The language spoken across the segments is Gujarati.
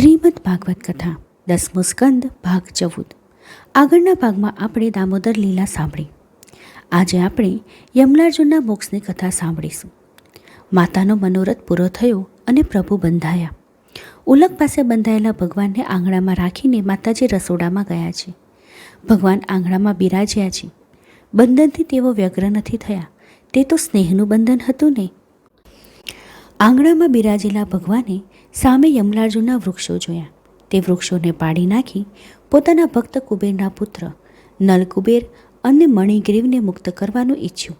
શ્રીમદ ભાગવત કથા, દસમો સ્કંદ, ભાગ ચૌદ. આગળના ભાગમાં આપણે દામોદર લીલા સાંભળી. આજે આપણે યમલાર્જુનના મોક્ષની કથા સાંભળીશું. માતાનો મનોરથ પૂરો થયો અને પ્રભુ બંધાયા. ઉલક પાસે બંધાયેલા ભગવાનને આંગણામાં રાખીને માતાજી રસોડામાં ગયા છે. ભગવાન આંગણામાં બિરાજ્યા છે. બંધનથી તેઓ વ્યગ્ર નથી થયા. તે તો સ્નેહનું બંધન હતું ને? આંગણામાં બિરાજેલા ભગવાને સામે યમલાર્જુનના વૃક્ષો જોયા. તે વૃક્ષોને પાડી નાખી પોતાના ભક્ત કુબેરના પુત્ર નલકુબેર અને મણિગ્રીવને મુક્ત કરવાનું ઈચ્છ્યું.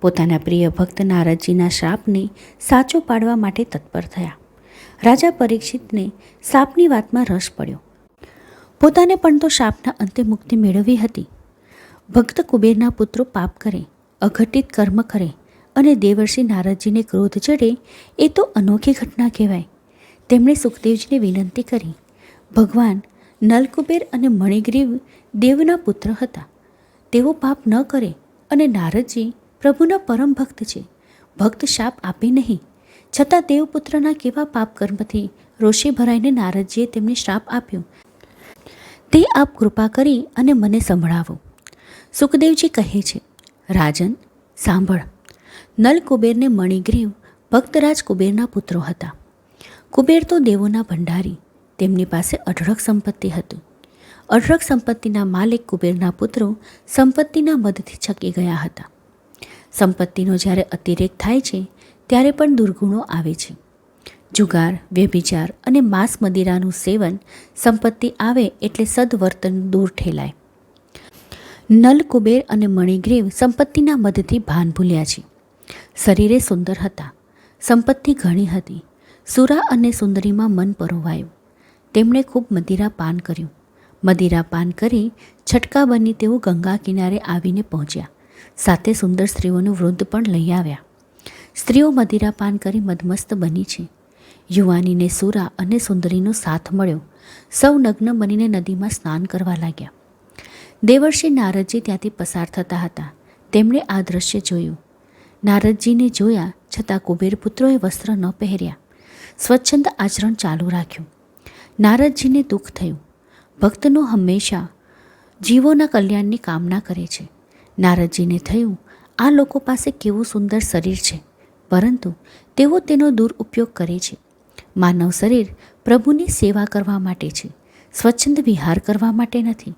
પોતાના પ્રિય ભક્ત નારદજીના શાપને સાચો પાડવા માટે તત્પર થયા. રાજા પરીક્ષિતને સાપની વાતમાં રસ પડ્યો. પોતાને પણ તો શાપના અંતે મુક્તિ મેળવી હતી. ભક્ત કુબેરના પુત્રો પાપ કરે, અઘટિત કર્મ કરે અને દેવર્ષિ નારદજીને ક્રોધ ચડે, એ તો અનોખી ઘટના કહેવાય. તેમણે સુખદેવજીને વિનંતી કરી. ભગવાન નલકુબેર અને મણિગ્રીવ દેવના પુત્ર હતા. તેઓ પાપ ન કરે અને નારદજી પ્રભુના પરમ ભક્ત છે. ભક્ત શાપ આપે નહીં. છતાં દેવપુત્રના કેવા પાપ કર્મથી રોષે ભરાઈને નારદજીએ તેમને શ્રાપ આપ્યો. તે આપ કૃપા કરી અને મને સંભળાવો. સુખદેવજી કહે છે, રાજન, સાંભળ. નલ કુબેરને મણિગ્રીવ ભક્તરાજ કુબેરના પુત્રો હતા. કુબેર તો દેવોના ભંડારી, તેમની પાસે અઢળક સંપત્તિ હતી. અઢળક સંપત્તિના માલિક કુબેરના પુત્રો સંપત્તિના મદથી છકી ગયા હતા. સંપત્તિનો જ્યારે અતિરેક થાય છે, ત્યારે પણ દુર્ગુણો આવે છે. જુગાર, વ્યભિચાર અને માંસ મદિરાનું સેવન સંપત્તિ આવે એટલે સદવર્તન દૂર ઠેલાય. નલ કુબેર અને મણિગ્રીવ સંપત્તિના મદથી ભાન ભૂલ્યા છે. શરીરે સુંદર હતા. સંપત્તિ ઘણી હતી. સુરા અને સુંદરીમાં મન પરોવાયું. તેમણે ખૂબ મદિરા પાન કર્યું. મદિરા પાન કરી છટકા બની તેઓ ગંગા કિનારે આવીને પહોંચ્યા. સાથે સુંદર સ્ત્રીઓનું વૃદ્ધ પણ લઈ આવ્યા. સ્ત્રીઓ મદિરા પાન કરી મદમસ્ત બની છે. યુવાનીને સુરા અને સુંદરીનો સાથ મળ્યો. સૌ નગ્ન બનીને નદીમાં સ્નાન કરવા લાગ્યા. દેવર્ષિ નારદજી ત્યાંથી પસાર થતા હતા. તેમણે આ દ્રશ્ય જોયું. નારદજીને જોયા છતાં કુબેર પુત્રોએ વસ્ત્ર ન પહેર્યા. સ્વચ્છંદ આચરણ ચાલુ રાખ્યું. નારદજીને દુઃખ થયું. ભક્તનો હંમેશા જીવોના કલ્યાણની કામના કરે છે. નારદજીને થયું, આ લોકો પાસે કેવું સુંદર શરીર છે. પરંતુ તેઓ તેનો દુરુપયોગ કરે છે. માનવ શરીર પ્રભુની સેવા કરવા માટે છે. સ્વચ્છંદ વિહાર કરવા માટે નથી.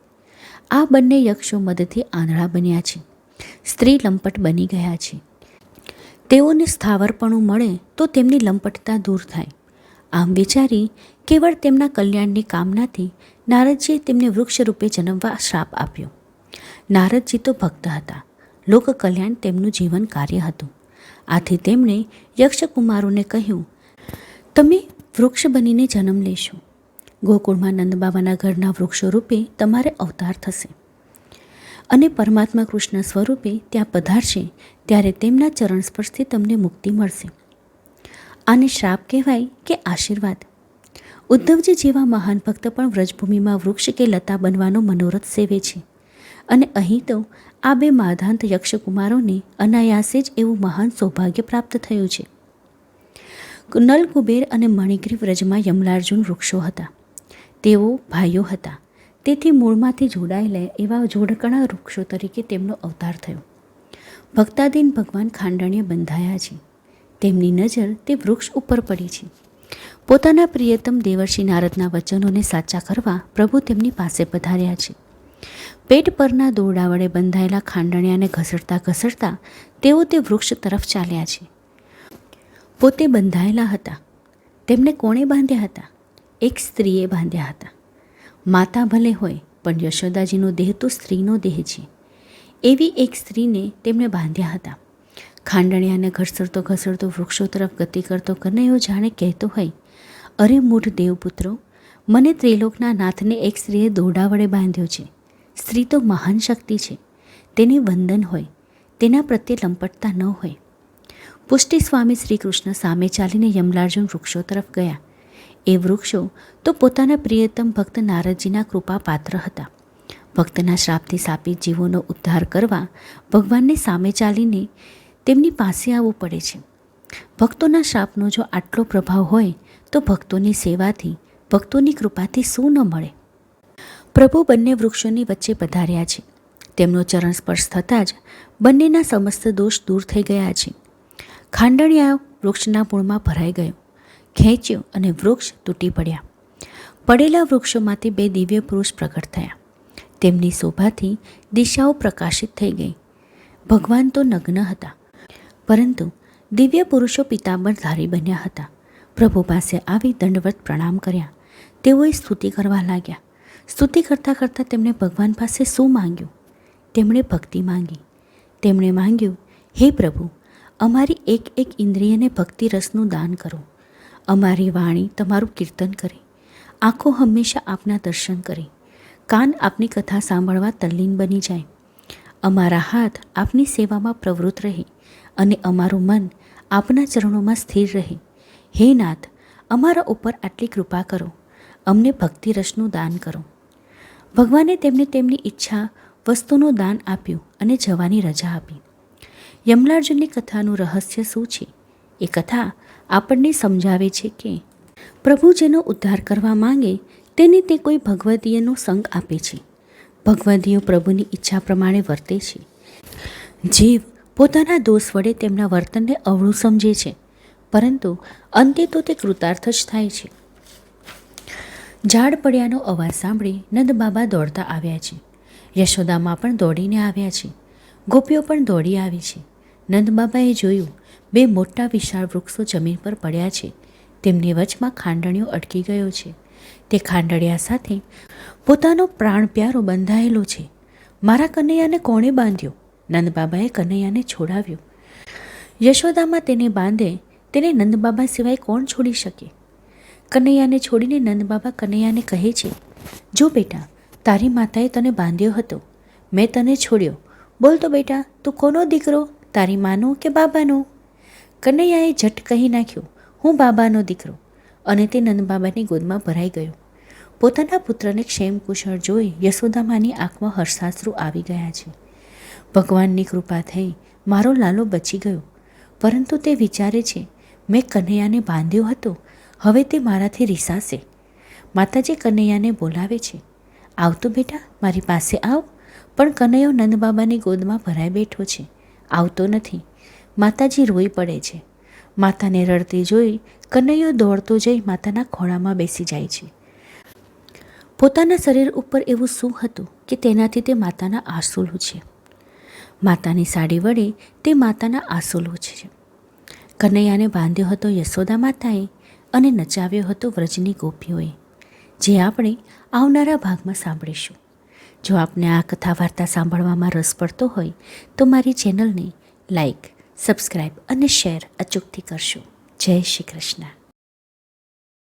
આ બંને યક્ષો મદથી આંધળા બન્યા છે. સ્ત્રી લંપટ બની ગયા છે. તેઓને સ્થાવરપણું મળે તો તેમની લંપટતા દૂર થાય. આમ વિચારી કેવળ તેમના કલ્યાણની કામનાથી નારદજીએ તેમને વૃક્ષરૂપે જન્મવા શ્રાપ આપ્યો. નારદજી તો ભક્ત હતા. લોક કલ્યાણ તેમનું જીવન કાર્ય હતું. આથી તેમણે યક્ષકુમારોને કહ્યું, તમે વૃક્ષ બનીને જન્મ લેશો. ગોકુળમાં નંદબાબાના ઘરના વૃક્ષો રૂપે તમારે અવતાર થશે. અને પરમાત્મા કૃષ્ણ સ્વરૂપે ત્યાં પધારશે, ત્યારે તેમના ચરણ સ્પર્શથી તમને મુક્તિ મળશે. આને શ્રાપ કહેવાય કે આશીર્વાદ. ઉદ્ધવજી જેવા મહાન ભક્ત પણ વ્રજભૂમિમાં વૃક્ષ કે લતા બનવાનો મનોરથ સેવે છે. અને અહીં તો આ બે માધાંત યક્ષકુમારોને અનાયાસે જ એવું મહાન સૌભાગ્ય પ્રાપ્ત થયું છે. નલ કુબેર અને મણિગ્રી વ્રજમાં યમલાર્જુન વૃક્ષો હતા. તેઓ ભાઈઓ હતા. તેથી મૂળમાંથી જોડાયેલા એવા જોડકણા વૃક્ષો તરીકે તેમનો અવતાર થયો. ભક્તાદીન ભગવાન ખાંડણીએ બંધાયા છે. તેમની નજર તે વૃક્ષ ઉપર પડી છે. પોતાના પ્રિયતમ દેવર્ષિ નારદના વચનોને સાચા કરવા પ્રભુ તેમની પાસે પધાર્યા છે. પેટ પરના દોરડા વડે બંધાયેલા ખાંડણિયાને ઘસડતા ઘસડતા તેઓ તે વૃક્ષ તરફ ચાલ્યા છે. પોતે બંધાયેલા હતા. તેમને કોણે બાંધ્યા હતા? એક સ્ત્રીએ બાંધ્યા હતા. માતા ભલે હોય, પણ યશોદાજીનો દેહ તો સ્ત્રીનો દેહ છે. એવી એક સ્ત્રીને તેમણે બાંધ્યા હતા. ખાંડણિયાને ઘસડતો ઘસડતો વૃક્ષો તરફ ગતિ કરતો કનૈયો જાણે કહેતો હોય, અરે મૂઢ દેવપુત્રો, મને ત્રિલોકના નાથને એક સ્ત્રીએ દોરડા વડે બાંધ્યો છે. સ્ત્રી તો મહાન શક્તિ છે. તેને વંદન હોય, તેના પ્રત્યે લંપટતા ન હોય. પુષ્ટિ સ્વામી શ્રીકૃષ્ણ સામે ચાલીને યમલાર્જુન વૃક્ષો તરફ ગયા. એ વૃક્ષો તો પોતાના પ્રિયતમ ભક્ત નારદજીના કૃપા પાત્ર હતા. ભક્તના શ્રાપથી સાપી જીવોનો ઉદ્ધાર કરવા ભગવાનને સામે ચાલીને તેમની પાસે આવવું પડે છે. ભક્તોના શ્રાપનો જો આટલો પ્રભાવ હોય, તો ભક્તોની સેવાથી, ભક્તોની કૃપાથી શું ન મળે? પ્રભુ બંને વૃક્ષોની વચ્ચે પધાર્યા છે. તેમનો ચરણ સ્પર્શ થતાં જ બંનેના સમસ્ત દોષ દૂર થઈ ગયા છે. ખાંડણિયા વૃક્ષના મૂળમાં ભરાઈ ગયો. ખેંચ્યો અને વૃક્ષ તૂટી પડ્યા. પડેલા વૃક્ષોમાંથી બે દિવ્ય પુરુષ પ્રગટ થયા. તેમની શોભાથી દિશાઓ પ્રકાશિત થઈ ગઈ. ભગવાન તો નગ્ન હતા, પરંતુ દિવ્ય પુરુષો પિતાંબરધારી બન્યા હતા. પ્રભુ પાસે આવી દંડવત પ્રણામ કર્યા. તેઓએ સ્તુતિ કરવા લાગ્યા. સ્તુતિ કરતાં કરતાં તેમણે ભગવાન પાસે શું માંગ્યું? તેમણે ભક્તિ માંગી. તેમણે માંગ્યું, હે પ્રભુ, અમારી એક એક ઇન્દ્રિયને ભક્તિ રસનું દાન કરો. અમારી વાણી તમારું કીર્તન કરે. આંખો હંમેશા આપના દર્શન કરે. કાન આપની કથા સાંભળવા તલ્લીન બની જાય. અમારા હાથ આપની સેવામાં પ્રવૃત્ત રહે અને અમારું મન આપના ચરણોમાં સ્થિર રહે. હે નાથ, અમારા ઉપર આટલી કૃપા કરો. અમને ભક્તિ રસનું દાન કરો. ભગવાને તેમને તેમની ઈચ્છા વસ્તુનું દાન આપ્યું અને જવાની રજા આપી. યમલાર્જુનની કથાનું રહસ્ય શું છે? એ કથા આપણને સમજાવે છે કે પ્રભુ જેનો ઉદ્ધાર કરવા માંગે તેને તે કોઈ ભગવદીયનો સંગ આપે છે. ભગવદીયો પ્રભુની ઈચ્છા પ્રમાણે વર્તે છે. જીવ પોતાના દોષ વડે તેમના વર્તનને અવળું સમજે છે, પરંતુ અંતે તો તે કૃતાર્થ જ થાય છે. ઝાડ પડ્યાનો અવાજ સાંભળી નંદ બાબા દોડતા આવ્યા છે. યશોદામાં પણ દોડીને આવ્યા છે. ગોપીઓ પણ દોડી આવી છે. નંદ બાબાએ જોયું બે મોટા વિશાળ વૃક્ષો જમીન પર પડ્યા છે. તેમની વચમાં ખાંડણીઓ અટકી ગયો છે. તે ખાંડળિયા સાથે પોતાનો પ્રાણ પ્યારો બંધાયેલો છે. મારા કનૈયાને કોણે બાંધ્યો? નંદબાબાએ કનૈયાને છોડાવ્યો. યશોદામાં તેને બાંધે તેને નંદબાબા સિવાય કોણ છોડી શકે? કનૈયાને છોડીને નંદબાબા કનૈયાને કહે છે, જો બેટા, તારી માતાએ તને બાંધ્યો હતો, મેં તને છોડ્યો. બોલ તો બેટા, તું કોનો દીકરો? તારી માનો કે બાબાનો? કનૈયાએ ઝટ કહી નાખ્યું, હું બાબાનો દીકરો. અને તે નંદબાબાની ગોદમાં ભરાઈ ગયો. પોતાના પુત્રને ક્ષેમ કુશળ જોઈ યશોદામાની આંખમાં હર્ષાશ્રુ આવી ગયા છે. ભગવાનની કૃપા થઈ મારો લાલો બચી ગયો. પરંતુ તે વિચારે છે, મેં કનૈયાને બાંધ્યો હતો, હવે તે મારાથી રીસાશે. માતાજી કનૈયાને બોલાવે છે, આવતો બેટા, મારી પાસે આવ. પણ કનૈયો નંદબાબાની ગોદમાં ભરાઈ બેઠો છે, આવતો નથી. માતાજી રોઈ પડે છે. માતાને રડતી જોઈ કનૈયો દોડતો જઈ માતાના ખોળામાં બેસી જાય છે. પોતાના શરીર ઉપર એવું શું હતું કે તેનાથી તે માતાના આંસુલું છે માતાની સાડી વડે તે માતાના આંસુલું છે. કનૈયાને બાંધ્યો હતો યશોદા માતાએ અને નચાવ્યો હતો વ્રજની ગોપીઓએ. જે આપણે આવનારા ભાગમાં સાંભળીશું. જો આપને આ કથા વાર્તા સાંભળવામાં રસ પડતો હોય તો મારી ચેનલને લાઈક સબસ્ક્રાઈબ અને શેર અચૂકથી કરશો. જય શ્રી કૃષ્ણ.